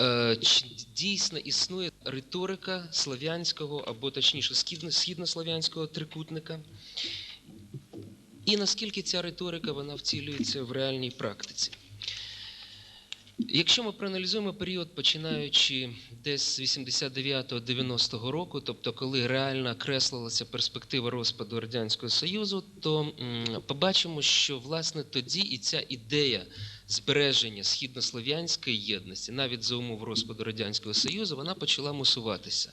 Е, Чи дійсно існує риторика слав'янського або точніше східнослов'янського трикутника? І наскільки ця риторика вона вцілюється в реальній практиці? Якщо ми проаналізуємо період, починаючи десь з 89-90 року, тобто коли реально креслилася перспектива розпаду Радянського Союзу, то побачимо, що власне тоді і ця ідея збереження східнослов'янської єдності, навіть за умов розпаду Радянського Союзу, вона почала мусуватися.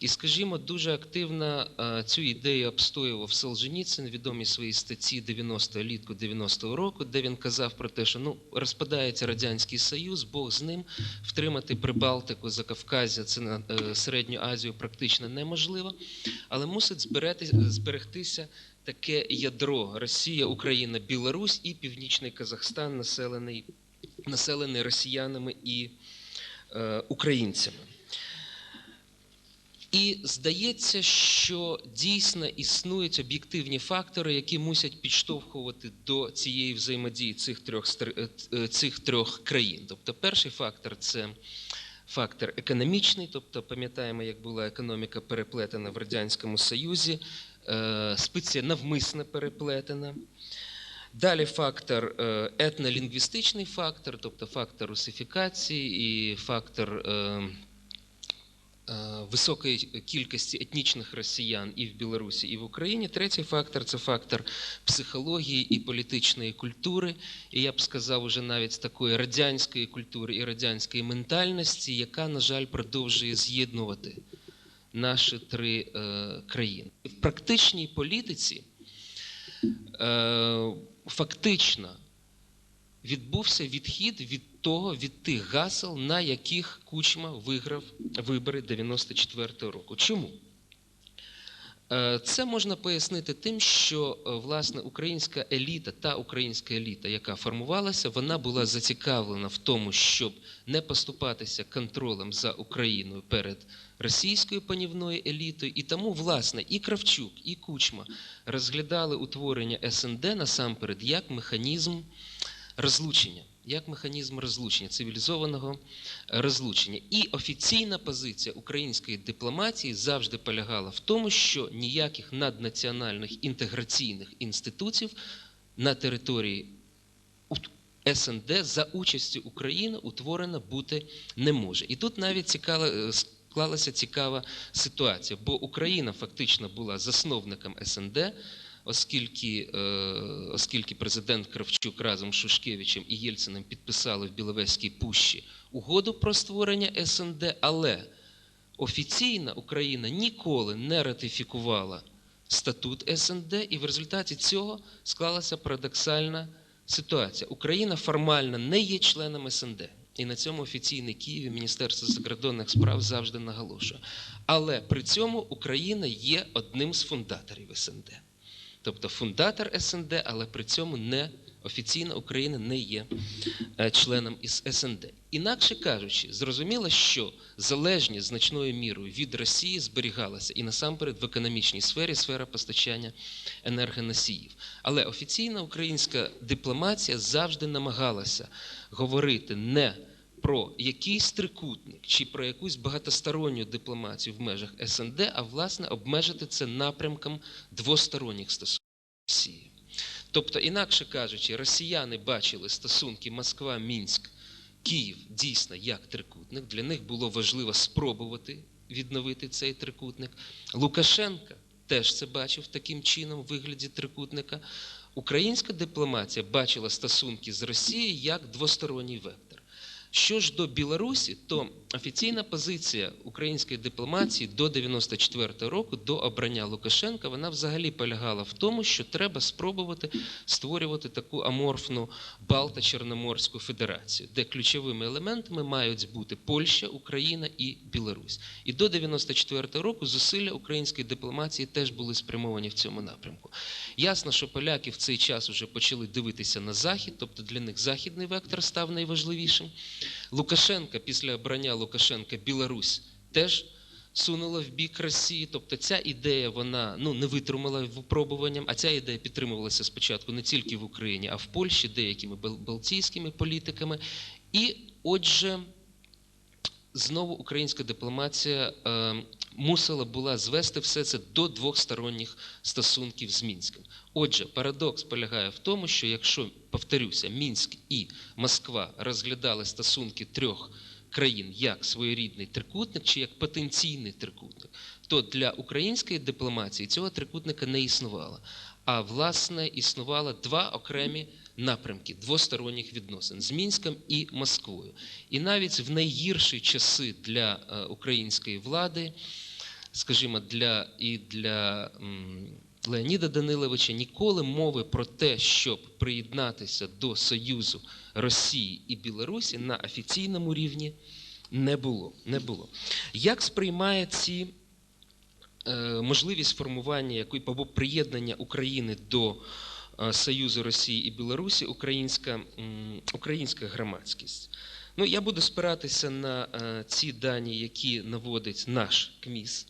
І, скажімо, дуже активно е, цю ідею обстоював Солженіцин, відомі свої статті 90 літку 90-го року, де він казав про те, що ну розпадається радянський союз, Бог з ним втримати Прибалтику, Закавказя, це на е, середню Азію практично неможливо, але мусить зберегтися таке ядро: Росія, Україна, Білорусь і Північний Казахстан, населений, населений росіянами і е, українцями. І здається, що дійсно існують об'єктивні фактори, які мусять підштовхувати до цієї взаємодії цих трьох, е, цих трьох країн. Тобто, перший фактор це фактор економічний, тобто пам'ятаємо, як була економіка переплетена в Радянському Союзі, е, спеція навмисно переплетена. Далі фактор е, етнолінгвістичний фактор, тобто фактор русифікації і фактор е, е, високої кількості етнічних росіян і в Білорусі, і в Україні. Третій фактор це фактор психології і політичної культури. І я б сказав, уже навіть такої радянської культури і радянської ментальності, яка, на жаль, продовжує з'єднувати наші три е, країни. В практичній політиці е, фактично відбувся відхід від того, від тих гасел, на яких Кучма виграв вибори 94-го року. Чому? Е, Це можна пояснити тим, що е, власне українська еліта, та українська еліта, яка формувалася, вона була зацікавлена в тому, щоб не поступатися контролем за Україною перед російською панівною елітою. І тому, власне, і Кравчук, і Кучма розглядали утворення СНД насамперед як механізм розлучення, як механізм розлучення, цивілізованого е, розлучення. І офіційна позиція української дипломатії завжди полягала в тому, що ніяких наднаціональних інтеграційних інститутів на території СНД за участю України утворено бути не може. І тут навіть цікава, е, склалася цікава ситуація, бо Україна фактично була засновником СНД, оскільки, е, оскільки президент Кравчук разом з Шушкевичем і Єльциним підписали в Біловезькій пущі угоду про створення СНД, але офіційно Україна ніколи не ратифікувала статут СНД, і в результаті цього склалася парадоксальна ситуація. Україна формально не є членом СНД. І на цьому офіційний Київ, Міністерство закордонних справ завжди наголошує. Але при цьому Україна є одним з фундаторів СНД. Тобто фундатор СНД, але при цьому не офіційно Україна не є е, членом із СНД. Інакше кажучи, зрозуміло, що залежність значною мірою від Росії зберігалася і насамперед в економічній сфері, сфера постачання енергоносіїв. Але офіційна українська дипломатія завжди намагалася говорити не про якийсь трикутник чи про якусь багатосторонню дипломатію в межах СНД, а власне обмежити це напрямком двосторонніх стосунків з Росією. Тобто, інакше кажучи, росіяни бачили стосунки Москва-Мінськ, Київ дійсно як трикутник. Для них було важливо спробувати відновити цей трикутник. Лукашенка теж це бачив таким чином, в вигляді трикутника. Українська дипломатія бачила стосунки з Росією як двосторонній вектор. Що ж до Білорусі, то офіційна позиція української дипломатії до 94 року, до обрання Лукашенка, вона взагалі полягала в тому, що треба спробувати створювати таку аморфну Балто-Чорноморську федерацію, де ключовими елементами мають бути Польща, Україна і Білорусь. І до 94 року зусилля української дипломатії теж були спрямовані в цьому напрямку. Ясно, що поляки в цей час вже почали дивитися на захід, тобто для них західний вектор став найважливішим. Лукашенка після обрання Лукашенка Білорусь теж сунула в бік Росії. Тобто ця ідея вона ну не витримала випробуванням, а ця ідея підтримувалася спочатку не тільки в Україні, а в Польщі, деякими балтійськими політиками. І отже, знову українська дипломатія е, мусила була звести все це до двохсторонніх стосунків з Мінськом. Отже, парадокс полягає в тому, що якщо повторюся, Мінськ і Москва розглядали стосунки трьох країн як своєрідний трикутник чи як потенційний трикутник, то для української дипломатії цього трикутника не існувало. А власне існувало два окремі напрямки двосторонніх відносин з Мінськом і Москвою. І навіть в найгірші часи для е, української влади, скажімо, для і для Леоніда Даниловича ніколи мови про те, щоб приєднатися до Союзу Росії і Білорусі на офіційному рівні не було. Не було. Як сприймає ці е, можливість формування якої або приєднання України до е, Союзу Росії і Білорусі українська, українська громадськість? Ну, я буду спиратися на е, ці дані, які наводить наш КМІС.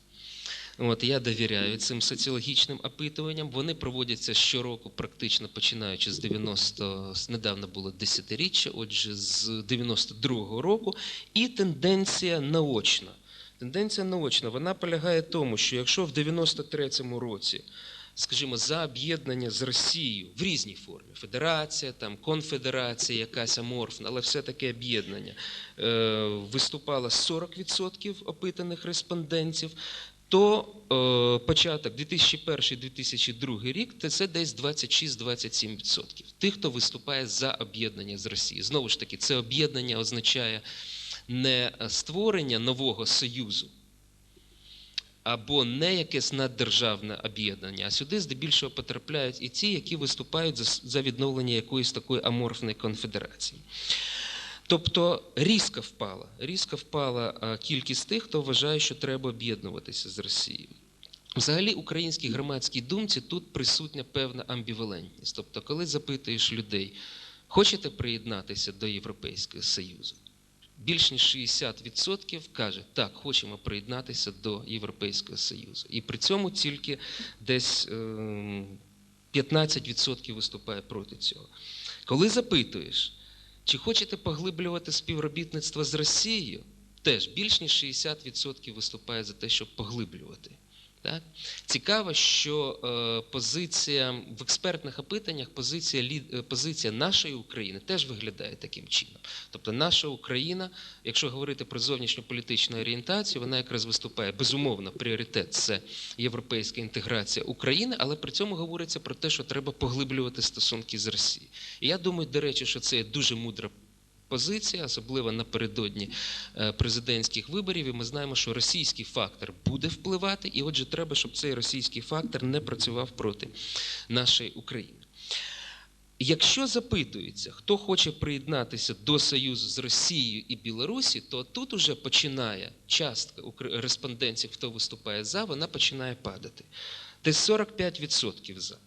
От, я довіряю цим соціологічним опитуванням. Вони проводяться щороку, практично починаючи з 90, недавно було десятиріччя, отже, з 92-го року, і тенденція наочна. Тенденція наочна, вона полягає в тому, що якщо в 93-му році, скажімо, за об'єднання з Росією в різній формі, федерація, там, конфедерація, якась аморфна, але все-таки об'єднання, е, виступало 40% опитаних респондентів, то е, початок 2001-2002 рік це десь 26-27%. Тих, хто виступає за об'єднання з Росією. Знову ж таки, це об'єднання означає не створення нового союзу. Або не якесь наддержавне об'єднання, а сюди здебільшого потрапляють і ті, які виступають за, за відновлення якоїсь такої аморфної конфедерації. Тобто різко впала, різко впала кількість тих, хто вважає, що треба об'єднуватися з Росією. Взагалі, українській громадській думці тут присутня певна амбівалентність. Тобто, коли запитуєш людей, хочете приєднатися до Європейського Союзу? Більш ніж 60% каже, так, хочемо приєднатися до Європейського Союзу. І при цьому тільки десь ем, 15% виступає проти цього. Коли запитуєш, чи хочете поглиблювати співробітництво з Росією, теж більш ніж 60% виступає за те, щоб поглиблювати. Так? Цікаво, що е, позиція в експертних опитаннях, позиція, лід- е, позиція нашої України теж виглядає таким чином. Тобто наша Україна, якщо говорити про зовнішньополітичну орієнтацію, вона якраз виступає безумовно, пріоритет це європейська інтеграція України, але при цьому говориться про те, що треба поглиблювати стосунки з Росією. І я думаю, до речі, що це є дуже мудра позиція, особливо напередодні е, президентських виборів. І ми знаємо, що російський фактор буде впливати, і отже, треба, щоб цей російський фактор не працював проти нашої України. Якщо запитується, хто хоче приєднатися до Союзу з Росією і Білорусі, то тут уже починає частка респондентів, хто виступає за, вона починає падати. Десь 45% за,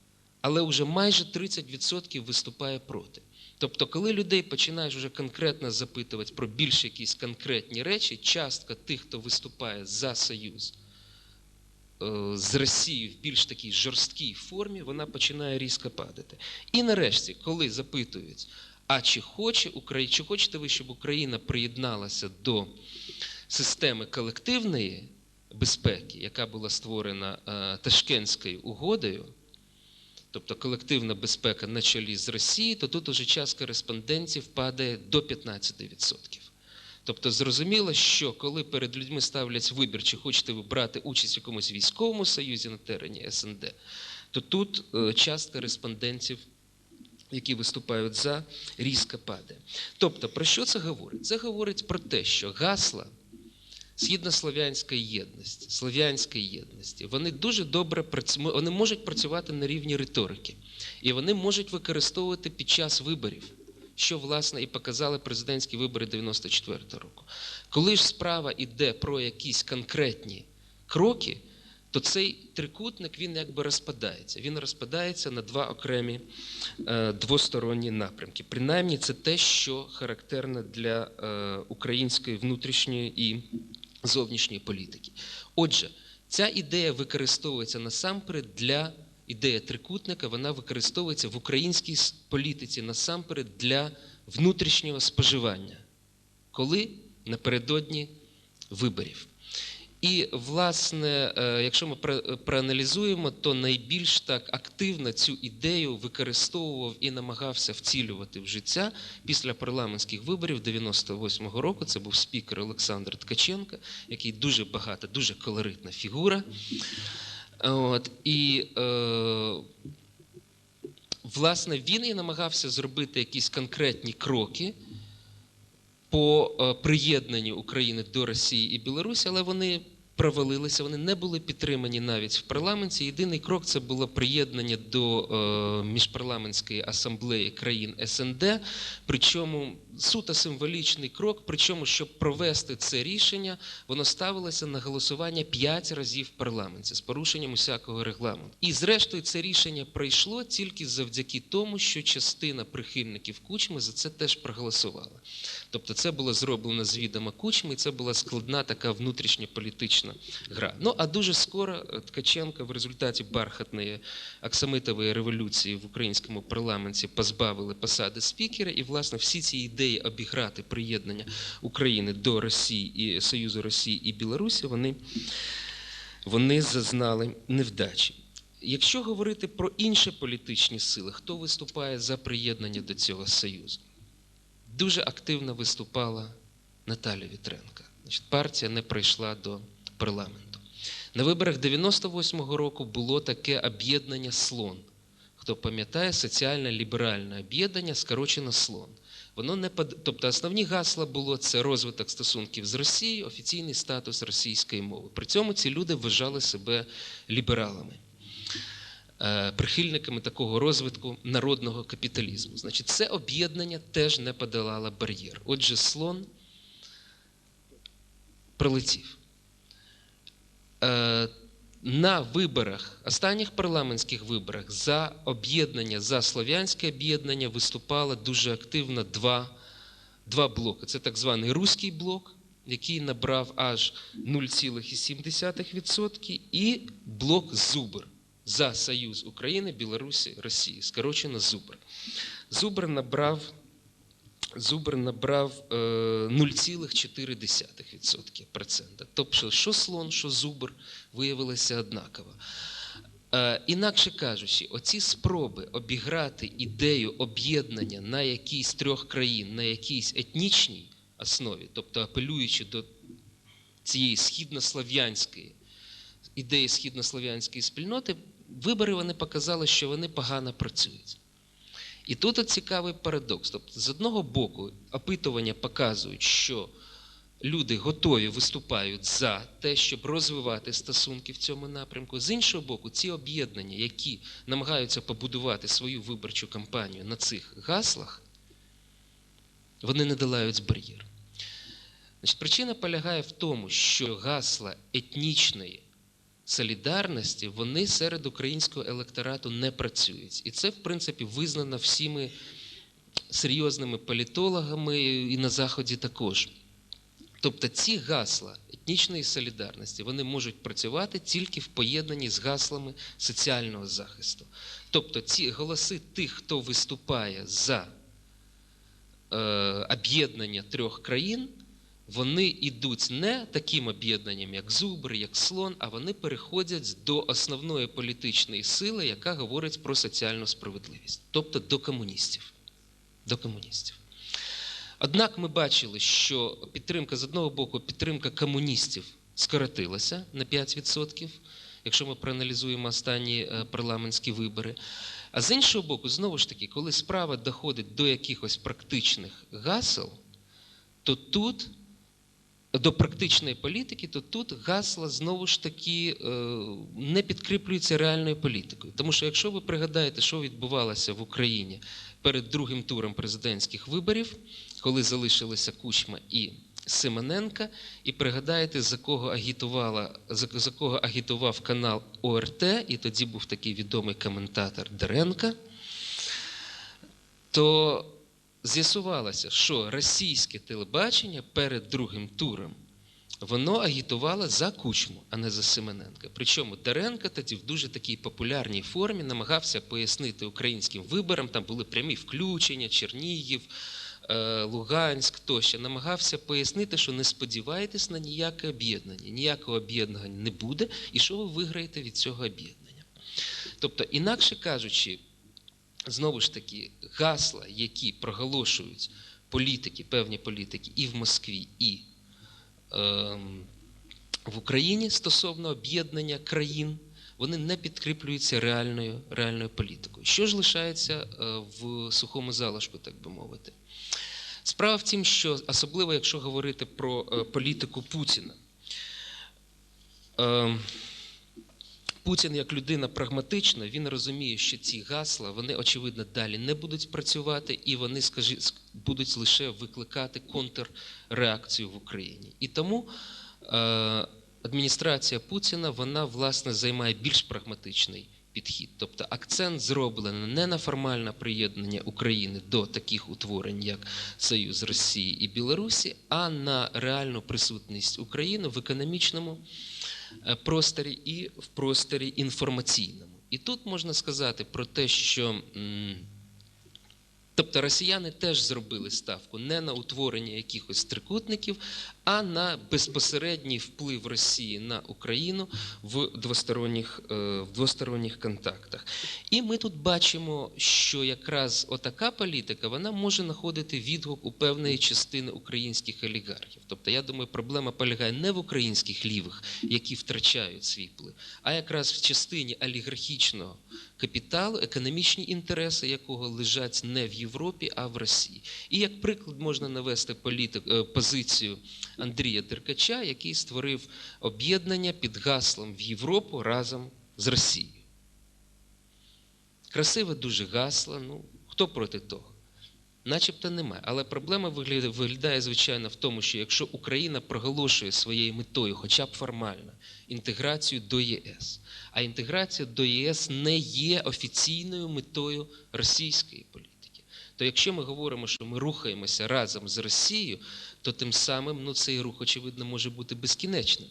але вже майже 30% виступає проти. Тобто, коли людей починаєш вже конкретно запитувати про більш якісь конкретні речі, частка тих, хто виступає за Союз е, з Росією в більш такій жорсткій формі, вона починає різко падати. І нарешті, коли запитують, а чи, хоче Украї... чи хочете ви, щоб Україна приєдналася до системи колективної безпеки, яка була створена е, Ташкентською угодою, тобто колективна безпека на чолі з Росією, то тут уже частка респондентів падає до 15%. Тобто зрозуміло, що коли перед людьми ставлять вибір, чи хочете ви брати участь в якомусь військовому союзі на терені СНД, то тут е, частка респондентів, які виступають за, різко падає. Тобто, про що це говорить? Це говорить про те, що гасла східнослов'янської єдності, слов'янської єдності, вони дуже добре вони можуть працювати на рівні риторики, і вони можуть використовувати під час виборів, що власне і показали президентські вибори 94-го року. Коли ж справа йде про якісь конкретні кроки, то цей трикутник він якби розпадається. Він розпадається на два окремі е, двосторонні напрямки. Принаймні, це те, що характерно для е, української внутрішньої і зовнішньої політики. Отже, ця ідея використовується насамперед для ідея трикутника, вона використовується в українській політиці насамперед для внутрішнього споживання. Коли напередодні виборів. І, власне, е, якщо ми проаналізуємо, то найбільш так активно цю ідею використовував і намагався вцілювати в життя після парламентських виборів 98-го року. Це був спікер Олександр Ткаченко, який дуже багата, дуже колоритна фігура. От, і е, власне він і намагався зробити якісь конкретні кроки по е, приєднанню України до Росії і Білорусі, але вони провалилися, вони не були підтримані навіть в парламенті. Єдиний крок це було приєднання до е, міжпарламентської асамблеї країн СНД. Причому суто символічний крок. Причому, щоб провести це рішення, воно ставилося на голосування п'ять разів в парламенті з порушенням усякого регламенту. І зрештою це рішення пройшло тільки завдяки тому, що частина прихильників кучми за це теж проголосувала. Тобто, це було зроблено з відома кучми, і це була складна така внутрішньополітична гра. Ну а дуже скоро е, Ткаченка в результаті бархатної аксамитової революції в українському парламенті позбавили посади спікера, і власне всі ці ідеї обіграти приєднання України до Росії і Союзу Росії і Білорусі, вони, вони зазнали невдачі. Якщо говорити про інші політичні сили, хто виступає за приєднання до цього союзу? Дуже активно виступала Наталя Вітренка. Значить, партія не прийшла до парламенту. На виборах 98-го року було таке об'єднання слон. Хто пам'ятає, соціально-ліберальне об'єднання, скорочено слон. Воно не. Тобто основні гасла було це розвиток стосунків з Росією, офіційний статус російської мови. При цьому ці люди вважали себе лібералами, прихильниками такого розвитку народного капіталізму. Значить, це об'єднання теж не подолало бар'єр. Отже, слон пролетів. Е, на виборах, останніх парламентських виборах за об'єднання, за слов'янське об'єднання виступало дуже активно два, два блоки. Це так званий руський блок, який набрав аж 0,7%, і блок Зубр за Союз України, Білорусі, Росії, скорочено Зубр. Зубр набрав Зубр набрав е, 0,4%. процента. Тобто, що слон, що зубр виявилося однаково. Інакше кажучи, оці спроби обіграти ідею об'єднання на якійсь трьох країн, на якійсь етнічній основі, тобто апелюючи до цієї східнослов'янської ідеї східнослов'янської спільноти, вибори вони показали, що вони погано працюють. І тут цікавий парадокс. Тобто, з одного боку, опитування показують, що люди готові виступають за те, щоб розвивати стосунки в цьому напрямку. З іншого боку, ці об'єднання, які намагаються побудувати свою виборчу кампанію на цих гаслах, вони не долають бар'єр. Значить, Причина полягає в тому, що гасла етнічної солідарності, вони серед українського електорату не працюють. І це, в принципі, визнано всіми серйозними політологами і на Заході також. Тобто ці гасла етнічної солідарності вони можуть працювати тільки в поєднанні з гаслами соціального захисту. Тобто ці голоси тих, хто виступає за е, об'єднання трьох країн, вони йдуть не таким об'єднанням, як Зубр, як слон, а вони переходять до основної політичної сили, яка говорить про соціальну справедливість, тобто до комуністів. До комуністів. Однак ми бачили, що підтримка з одного боку, підтримка комуністів скоротилася на 5%, якщо ми проаналізуємо останні е, парламентські вибори. А з іншого боку, знову ж таки, коли справа доходить до якихось практичних гасел, то тут до практичної політики, то тут гасла знову ж таки е, не підкріплюються реальною політикою. Тому що, якщо ви пригадаєте, що відбувалося в Україні перед другим туром президентських виборів, коли залишилися Кучма і Симоненка, і пригадаєте, за кого агітувала, за, за кого агітував канал ОРТ, і тоді був такий відомий коментатор Деренка, то з'ясувалося, що російське телебачення перед другим туром воно агітувало за Кучму, а не за Семененка. Причому Деренко тоді в дуже такій популярній формі намагався пояснити українським виборам, там були прямі включення, Чернігів, е, Луганськ тощо, намагався пояснити, що не сподівайтесь на ніяке об'єднання. Ніякого об'єднання не буде, і що ви виграєте від цього об'єднання. Тобто, інакше кажучи, знову ж таки, гасла, які проголошують політики, певні політики і в Москві, і ем, в Україні стосовно об'єднання країн, вони не підкріплюються реальною, реальною політикою. Що ж лишається е, в сухому залишку, так би мовити? Справа в тім, що особливо якщо говорити про е, політику Путіна. Е, Путін, як людина прагматична, він розуміє, що ці гасла вони очевидно далі не будуть працювати, і вони скажі, будуть лише викликати контрреакцію в Україні. І тому е, адміністрація Путіна вона власне займає більш прагматичний підхід. Тобто акцент зроблений не на формальне приєднання України до таких утворень, як Союз Росії і Білорусі, а на реальну присутність України в економічному просторі і в просторі інформаційному. І тут можна сказати про те, що. Тобто росіяни теж зробили ставку не на утворення якихось трикутників, а на безпосередній вплив Росії на Україну в двосторонніх, е, в двосторонніх контактах. І ми тут бачимо, що якраз отака політика вона може знаходити відгук у певної частини українських олігархів. Тобто, я думаю, проблема полягає не в українських лівих, які втрачають свій вплив, а якраз в частині олігархічного капіталу, економічні інтереси якого лежать не в Європі, а в Росії. І як приклад можна навести політик, е, позицію Андрія Деркача, який створив об'єднання під гаслом в Європу разом з Росією. Красиве дуже гасло. Ну, хто проти того? Начебто немає. Але проблема виглядає, звичайно, в тому, що якщо Україна проголошує своєю метою, хоча б формально, інтеграцію до ЄС, а інтеграція до єС не є офіційною метою російської політики. То якщо ми говоримо, що ми рухаємося разом з Росією, то тим самим ну, цей рух, очевидно, може бути безкінечним.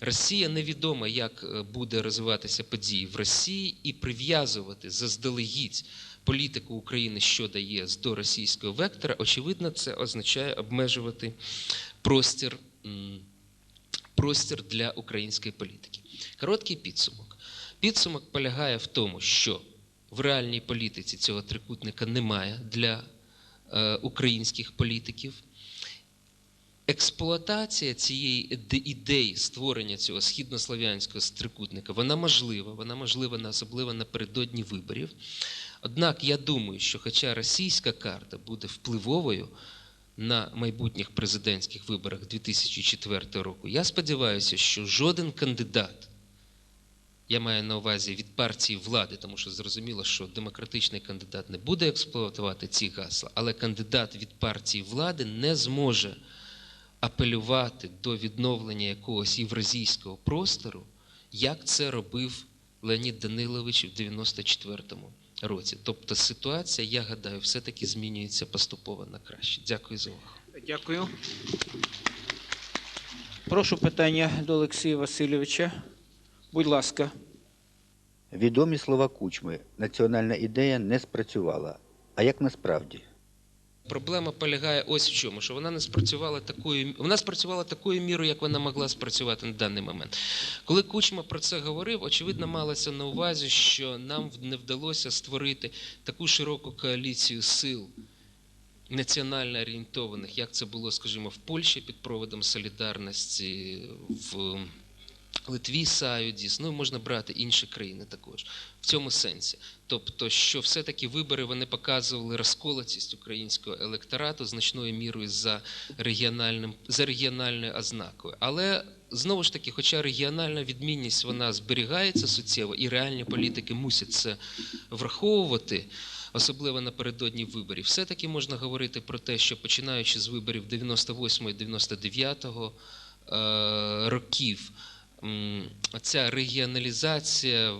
Росія невідомо, як е, буде розвиватися події в Росії, і прив'язувати заздалегідь політику України щодо ЄС до російського вектора, очевидно, це означає обмежувати простір, простір для української політики. Короткий підсумок. Підсумок полягає в тому, що в реальній політиці цього трикутника немає для е, українських політиків. Експлуатація цієї ідеї створення цього східнослов'янського трикутника, вона можлива, вона можлива особливо напередодні виборів. Однак я думаю, що хоча російська карта буде впливовою на майбутніх президентських виборах 2004 року, я сподіваюся, що жоден кандидат, я маю на увазі від партії влади, тому що зрозуміло, що демократичний кандидат не буде експлуатувати ці гасла, але кандидат від партії влади не зможе апелювати до відновлення якогось євразійського простору, як це робив Леонід Данилович в 94-му році. Тобто ситуація, я гадаю, все-таки змінюється поступово на краще. Дякую за увагу. Дякую. Прошу питання до Олексія Васильовича. Будь ласка. Відомі слова Кучми національна ідея не спрацювала. А як насправді? Проблема полягає ось в чому, що вона не спрацювала такою, вона спрацювала такою мірою, як вона могла спрацювати на даний момент. Коли Кучма про це говорив, очевидно, малося на увазі, що нам не вдалося створити таку широку коаліцію сил національно орієнтованих, як це було, скажімо, в Польщі під проводом солідарності, в Литві, Саюдіс, ну можна брати інші країни також в цьому сенсі. Тобто, що все-таки вибори вони показували розколотість українського електорату значною мірою за регіональним за регіональною ознакою. Але знову ж таки, хоча регіональна відмінність вона зберігається суттєво, і реальні політики мусять це враховувати. Особливо напередодні виборів, все-таки можна говорити про те, що починаючи з виборів 98 99 е, років, ця регіоналізація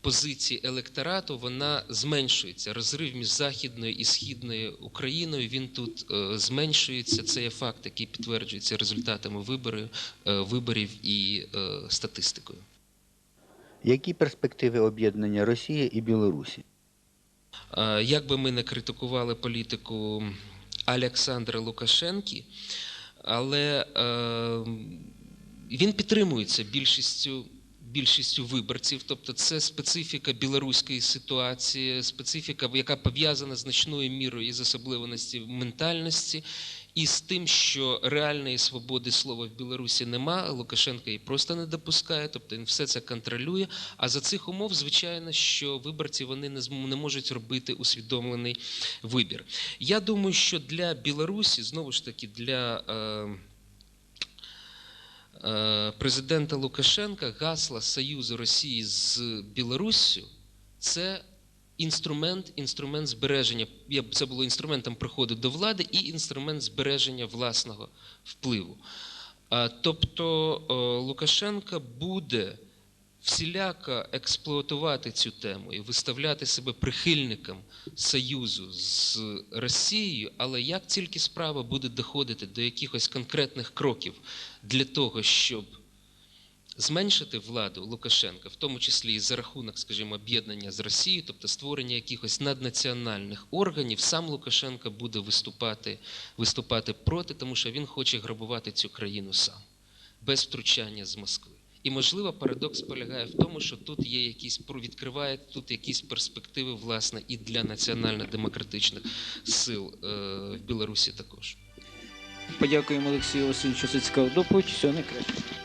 позиції електорату вона зменшується. Розрив між західною і східною Україною він тут е, зменшується. Це є факт, який підтверджується результатами виборів, е, виборів і е, статистикою. Які перспективи об'єднання Росії і Білорусі? Як би ми не критикували політику Олександра Лукашенки, але він підтримується більшістю. Більшістю виборців, тобто це специфіка білоруської ситуації, специфіка, яка пов'язана значною мірою із особливостями ментальності, і з тим, що реальної свободи слова в Білорусі нема, Лукашенко її просто не допускає, тобто він все це контролює. А за цих умов, звичайно, що виборці вони не можуть робити усвідомлений вибір. Я думаю, що для Білорусі знову ж таки для. Е, е, Президента Лукашенка гасла Союзу Росії з Білоруссю це інструмент, інструмент збереження. Це було інструментом приходу до влади і інструмент збереження власного впливу. Тобто Лукашенка буде всіляко експлуатувати цю тему і виставляти себе прихильником союзу з Росією, але як тільки справа буде доходити до якихось конкретних кроків для того, щоб зменшити владу Лукашенка, в тому числі і за рахунок, скажімо, об'єднання з Росією, тобто створення якихось наднаціональних органів, сам Лукашенко буде виступати, виступати проти, тому що він хоче грабувати цю країну сам, без втручання з Москви. І можливо, парадокс полягає в тому, що тут є якісь відкриває тут якісь перспективи, власне, і для національно-демократичних сил е, в Білорусі також. Подякуємо Олексію Васильовичу за цікаву доповідь. Всього найкращого.